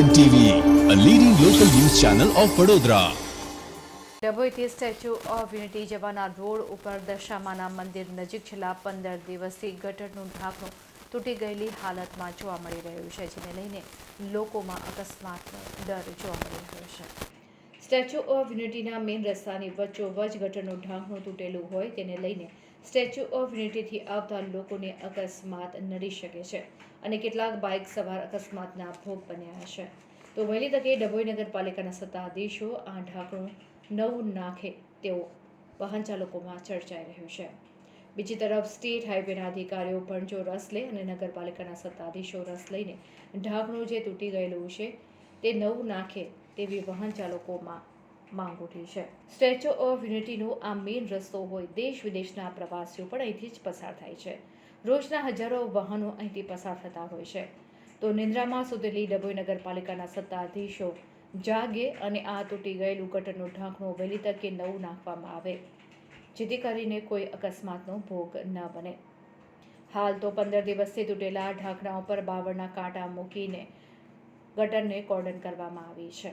N TV a leading local news channel of Vadodara ડભોઈથી statue of unity જવાના road ઉપર દશામાના મંદિર નજીક છેલ્લા પંદર દિવસથી ગટરનું ઢાંકણું તૂટી ગયેલી હાલતમાં જોવા મળી રહ્યું છે, જેને લઈને લોકોમાં અકસ્માત ડર જોવા મળી રહ્યો છે. સ્ટેચ્યુ ઓફ યુનિટીના મેઇન રસ્તાની વચ્ચોવચ ગટરનું ઢાંકણું તૂટેલું હોય તેને લઈને સ્ટેચ્યુ ઓફ યુનિટીથી આવતા લોકોને અકસ્માત નડી શકે છે અને કેટલાક બાઇક સવાર અકસ્માતના ભોગ બન્યા છે. તો વહેલી તકે ડભોઈ નગરપાલિકાના સત્તાધીશો આ ઢાંકણું નવું નાખે તેવો વાહન ચાલકોમાં ચર્ચાઈ રહ્યું છે. બીજી તરફ સ્ટેટ હાઈવેના અધિકારીઓ પણ જો રસ લે અને નગરપાલિકાના સત્તાધીશો રસ લઈને ઢાંકણું જે તૂટી ગયેલું છે તે નવું નાખે તેવી વાહન ચાલકોમાં માંગ ઉઠી છે. સ્ટેચ્યુ ઓફ યુનિટીનો આ મેઇન રસ્તો હોય દેશ વિદેશના પ્રવાસીઓ પણ અહીંથી જ પસાર થાય છે. રોજના હજારો વાહનો અહીંથી પસાર થતા હોય છે. તો નિંદ્રામાં સુધેલી ડભોઈ નગરપાલિકાના સત્તાધીશો જાગે અને આ તૂટી ગયેલું ગટરનું ઢાંકણું વહેલી તકે નવું નાખવામાં આવે, જેથી કરીને કોઈ અકસ્માતનો ભોગ ન બને. હાલ તો પંદર દિવસથી તૂટેલા ઢાંકણા ઉપર બાવળના કાંટા મૂકીને ગટરને કોર્ડન કરવામાં આવી છે.